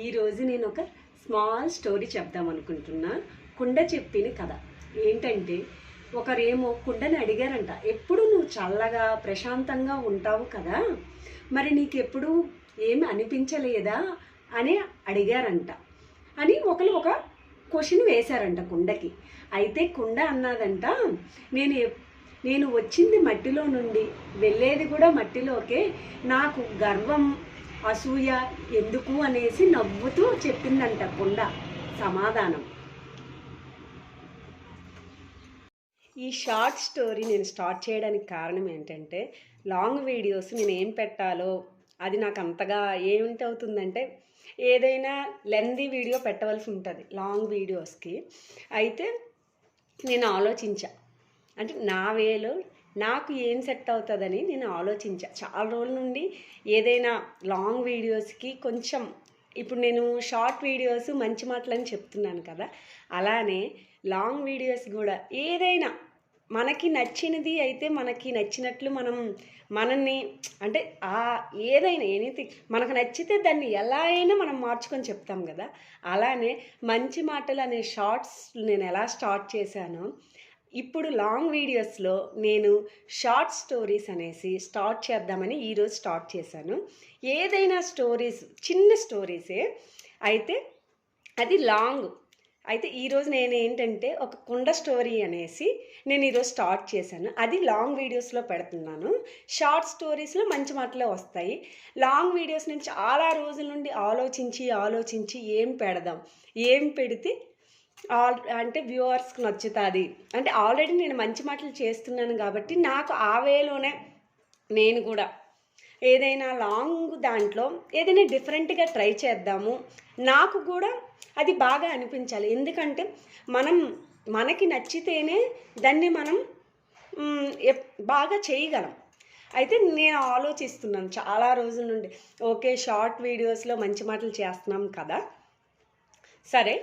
ఈరోజు నేను ఒక స్మాల్ స్టోరీ చెప్దాం అనుకుంటున్నా. కుండ చెప్పిన కథ. ఏంటంటే ఒకరేమో కుండని అడిగారంట ఎప్పుడు నువ్వు చల్లగా ప్రశాంతంగా ఉంటావు కదా? మరి నీకెప్పుడు ఏమి అనిపించలేదా? అని అడిగారంట. అని ఒకరు ఒక క్వశ్చన్ వేశారంట కుండకి. అయితే కుండ అన్నదంట నేను నేను వచ్చింది మట్టిలో నుండి వెళ్ళేది కూడా మట్టిలోకే. నాకు గర్వం అసూయ ఎందుకు అనేసి నవ్వుతూ చెప్పిందంట కుండ సమాధానం. ఈ షార్ట్ స్టోరీ నేను స్టార్ట్ చేయడానికి కారణం ఏంటంటే లాంగ్ వీడియోస్ నేను ఏం పెట్టాలో అది నాకు అంతగా ఏమిటి అవుతుందంటే ఏదైనా లెందీ వీడియో పెట్టవలసి ఉంటుంది లాంగ్ వీడియోస్కి. అయితే నేను ఆలోచించా. అంటే నా వేలో నాకు ఏం సెట్ అవుతుందని నేను ఆలోచించా. చాలా రోజుల నుండి ఏదైనా లాంగ్ వీడియోస్కి కొంచెం ఇప్పుడు నేను షార్ట్ వీడియోస్ మంచి మాటలని చెప్తున్నాను కదా. అలానే లాంగ్ వీడియోస్ కూడా ఏదైనా మనకి నచ్చినది అయితే మనకి నచ్చినట్లు మనం మనల్ని అంటే ఆ ఏదైనా ఎనీథింగ్ మనకు నచ్చితే దాన్ని ఎలా అయినా మనం మార్చుకొని చెప్తాం కదా. అలానే మంచి మాటలు అనే షార్ట్స్ నేను ఎలా స్టార్ట్ చేశానో ఇప్పుడు లాంగ్ వీడియోస్లో నేను షార్ట్ స్టోరీస్ అనేసి స్టార్ట్ చేద్దామని ఈరోజు స్టార్ట్ చేశాను. ఏదైనా స్టోరీస్ చిన్న స్టోరీసే. అయితే అది లాంగ్. అయితే ఈరోజు నేను ఏంటంటే ఒక కుండ స్టోరీ అనేసి నేను ఈరోజు స్టార్ట్ చేశాను. అది లాంగ్ వీడియోస్లో పెడుతున్నాను. షార్ట్ స్టోరీస్లో మంచి మాటలే వస్తాయి. లాంగ్ వీడియోస్ నేను చాలా రోజుల నుండి ఆలోచించి ఆలోచించి ఏం పెడదాం ఏం పెడితే ఆల్ అంటే వ్యూవర్స్కి నచ్చుతుంది. అంటే ఆల్రెడీ నేను మంచి మాటలు చేస్తున్నాను కాబట్టి నాకు ఆ వేలోనే నేను కూడా. ఏదైనా లాంగ్ దాంట్లో ఏదైనా డిఫరెంట్గా ట్రై చేద్దాము. నాకు కూడా అది బాగా అనిపించాలి. ఎందుకంటే మనం మనకి నచ్చితేనే దాన్ని మనం బాగా చేయగలం. అయితే నేను ఆలోచిస్తున్నాను చాలా రోజుల నుండి. ఓకే షార్ట్ వీడియోస్లో మంచి మాటలు చేస్తున్నాం కదా. సరే.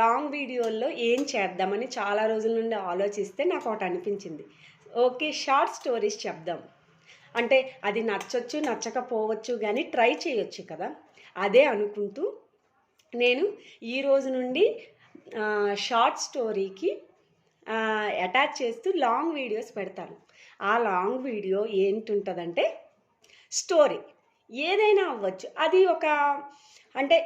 లాంగ్ వీడియోల్లో ఏం చేద్దామని చాలా రోజుల నుండి ఆలోచిస్తే నాకు ఒకటి అనిపించింది. ఓకే షార్ట్ స్టోరీస్ చెప్దాం. అంటే అది నచ్చొచ్చు నచ్చకపోవచ్చు కానీ ట్రై చేయొచ్చు కదా. అదే అనుకుంటూ నేను ఈ రోజు నుండి షార్ట్ స్టోరీకి అటాచ్ చేస్తూ లాంగ్ వీడియోస్ పెడతాను. ఆ లాంగ్ వీడియో ఏంటుంటుందంటే స్టోరీ ఏదైనా అవ్వచ్చు. అది ఒక అంటే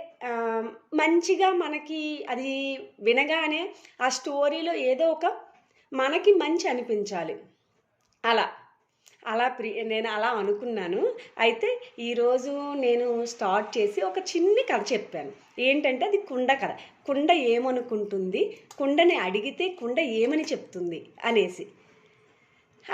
మంచిగా మనకి అది వినగానే ఆ స్టోరీలో ఏదో ఒక మనకి మంచి అనిపించాలి. అలా. అలా ప్రి నేను అలా అనుకున్నాను. అయితే ఈరోజు నేను స్టార్ట్ చేసి ఒక చిన్ని కథ చెప్పాను. ఏంటంటే అది కుండ కథ. కుండ ఏమనుకుంటుంది? కుండని అడిగితే కుండ ఏమని చెప్తుంది? అనేసి.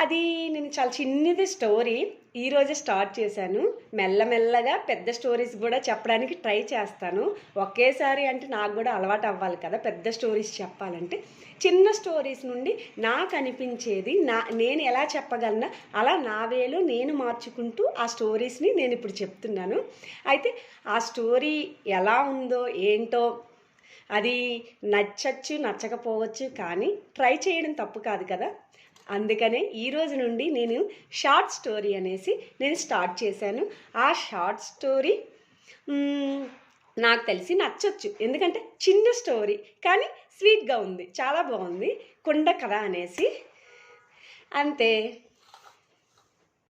అది నేను చాలా చిన్నది స్టోరీ. ఈరోజే స్టార్ట్ చేశాను. మెల్లమెల్లగా పెద్ద స్టోరీస్ కూడా చెప్పడానికి ట్రై చేస్తాను. ఒకేసారి అంటే నాకు కూడా అలవాటు అవ్వాలి కదా పెద్ద స్టోరీస్ చెప్పాలంటే. చిన్న స్టోరీస్ నుండి నాకు అనిపించేది నా నేను ఎలా చెప్పగలనా అలా నా వేలో నేను మార్చుకుంటూ ఆ స్టోరీస్ని నేను ఇప్పుడు చెప్తున్నాను. అయితే ఆ స్టోరీ ఎలా ఉందో ఏంటో అది నచ్చచ్చు నచ్చకపోవచ్చు కానీ ట్రై చేయడం తప్పు కాదు కదా. అందుకనే ఈ రోజు నుండి నేను షార్ట్ స్టోరీ అనేసి నేను స్టార్ట్ చేశాను. ఆ షార్ట్ స్టోరీ నాకు తెలిసి నచ్చొచ్చు. ఎందుకంటే చిన్న స్టోరీ కానీ స్వీట్గా ఉంది. చాలా బాగుంది. కుండ కథ అనేసి. అంతే.